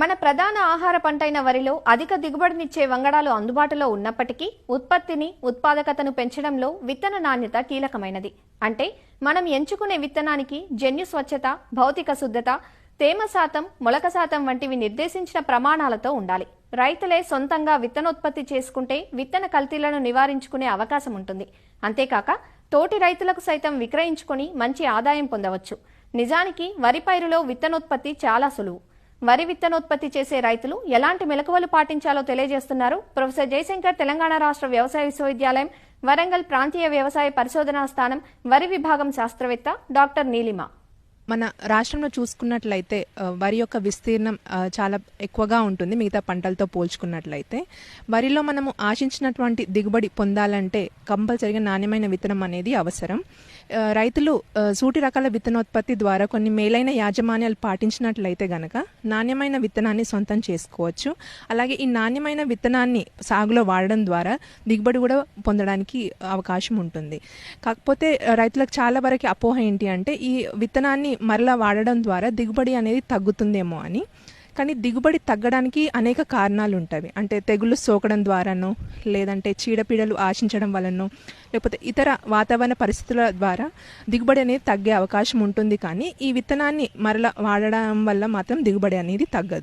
మన ప్రధాన ఆహార పంటైన వరిలో అధిక దిగుబడినిచ్చే వంగడాలు అందుబాటులో ఉన్నప్పటికీ ఉత్పత్తిని ఉత్పాదకతను పెంచడంలో విత్తన నాణ్యత కీలకమైనది. అంటే మనం ఎంచుకునే విత్తనానికి జన్యు స్వచ్ఛత భౌతిక శుద్ధత తేమ శాతం మొలక శాతం వంటివి నిర్దేశించిన ప్రమాణాలతో ఉండాలి. రైతులే సొంతంగా విత్తనోత్పత్తి చేసుకుంటే విత్తన కల్తీలను నివారించుకునే అవకాశం ఉంటుంది. అంతేకాక తోటి రైతులకు సైతం విక్రయించుకొని మంచి ఆదాయం పొందవచ్చు. నిజానికి వరి పైరులో విత్తనోత్పత్తి చాలా సులువు. వరి విత్తనోత్పత్తి చేసే రైతులు ఎలాంటి మెలకువలు పాటించాలో తెలియజేస్తున్నారు. ప్రొఫెసర్ జయశంకర్ తెలంగాణ రాష్ట్ర వ్యవసాయ విశ్వవిద్యాలయం వరంగల్ ప్రాంతీయ వ్యవసాయ పరిశోధనా స్థానం వరి విభాగం శాస్త్రవేత్త డాక్టర్ నీలిమ. మన రాష్ట్రంలో చూసుకున్నట్లయితే వరి యొక్క విస్తీర్ణం చాలా ఎక్కువగా ఉంటుంది మిగతా పంటలతో పోల్చుకున్నట్లయితే. వరిలో మనము ఆశించినటువంటి దిగుబడి పొందాలంటే కంపల్సరిగా నాణ్యమైన విత్తనం అనేది అవసరం. రైతులు సూటి రకాల విత్తనోత్పత్తి ద్వారా కొన్ని మేలైన యాజమాన్యాలు పాటించినట్లయితే గనక నాణ్యమైన విత్తనాన్ని సొంతం చేసుకోవచ్చు. అలాగే ఈ నాణ్యమైన విత్తనాన్ని సాగులో వాడడం ద్వారా దిగుబడి కూడా పొందడానికి అవకాశం ఉంటుంది. కాకపోతే రైతులకు చాలా వరకు అపోహ ఏంటి అంటే ఈ విత్తనాన్ని మరలా వాడడం ద్వారా దిగుబడి అనేది తగ్గుతుందేమో అని. కానీ దిగుబడి తగ్గడానికి అనేక కారణాలు ఉంటాయి. అంటే తెగుళ్ళు సోకడం ద్వారానో లేదంటే చీడపీడలు ఆశించడం వలనో లేకపోతే ఇతర వాతావరణ పరిస్థితుల ద్వారా దిగుబడి అనేది తగ్గే అవకాశం ఉంటుంది. కానీ ఈ విత్తనాన్ని మరల వాడడం వల్ల మాత్రం దిగుబడి అనేది తగ్గదు.